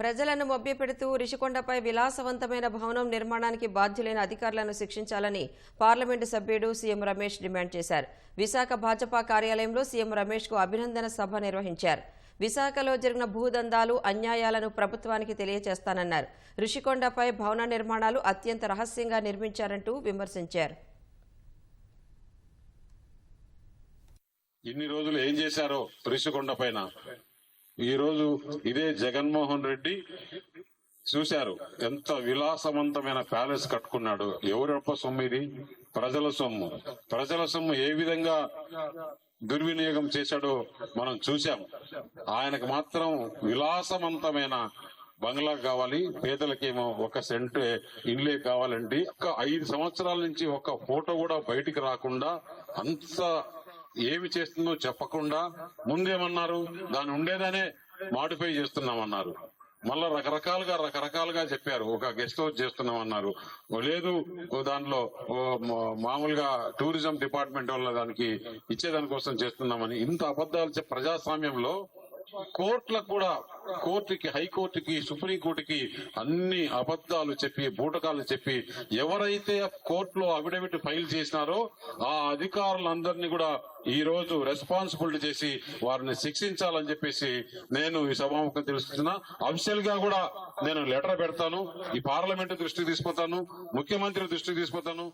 ప్రజలను మభ్యపెడుతూ రిషికొండపై విలాసవంతమైన భవనం నిర్మాణానికి బాధ్యులైన అధికారులను శిక్షించాలని పార్లమెంటు సభ్యుడు సీఎం రమేష్ డిమాండ్ చేశారు. విశాఖ భాజపా కార్యాలయంలో సీఎం రమేష్కు అభినందన సభ నిర్వహించారు. విశాఖలో జరిగిన భూదందాలు అన్యాయాలను ప్రభుత్వానికి తెలియజేస్తానన్నారు రిషికొండపై భవన నిర్మాణాలు అత్యంత రహస్యంగా నిర్మించారంటూ విమర్శించారు. ఇన్ని రోజులు ఏం చేశారో రిషికొండ పైన? ఈరోజు ఇదే జగన్మోహన్ రెడ్డి చూశారు ఎంత విలాసవంతమైన ప్యాలెస్ కట్టుకున్నాడు. ఎవరొప్ప సొమ్ము ఇది? ప్రజల సొమ్ము. ప్రజల సొమ్ము ఏ విధంగా దుర్వినియోగం చేశాడో మనం చూశాం. ఆయనకు మాత్రం విలాసవంతమైన బంగ్లా కావాలి పేదలకేమో ఒక సెంట్ ఇండ్లే కావాలండి ఒక ఐదు సంవత్సరాల నుంచి ఒక ఫోటో కూడా బయటికి రాకుండా అంత ఏమి చేస్తుందో చెప్పకుండా ముందేమన్నారు? దాని ఉండేదనే మాడిఫై చేస్తున్నామన్నారు. మళ్ళా రకరకాలుగా రకరకాలుగా చెప్పారు. ఒక గెస్ట్ హౌస్ చేస్తున్నామన్నారు. లేదు ఓ దాంట్లో మామూలుగా టూరిజం డిపార్ట్మెంట్ వల్ల దానికి ఇచ్చేదానికోసం చేస్తున్నామని ఇంత అబద్ధాలు ప్రజాస్వామ్యంలో కోర్టులకు కూడా కోర్టుకి హైకోర్టుకి సుప్రీం కోర్టుకి అన్ని అబద్ధాలు చెప్పి బూటకాలు చెప్పి ఎవరైతే కోర్టులో అఫిడవిట్ ఫైల్ చేసినారో ఆ అధికారులందరినీ కూడా ఈ రోజు రెస్పాన్సిబిలిటీ చేసి వారిని శిక్షించాలని చెప్పేసి నేను ఈ సభాముఖం తెలుస్తున్నా. అఫిషియల్గా కూడా నేను లెటర్ పెడతాను. ఈ పార్లమెంట్ దృష్టికి తీసుకుపోతాను ముఖ్యమంత్రి దృష్టికి తీసుకుపోతాను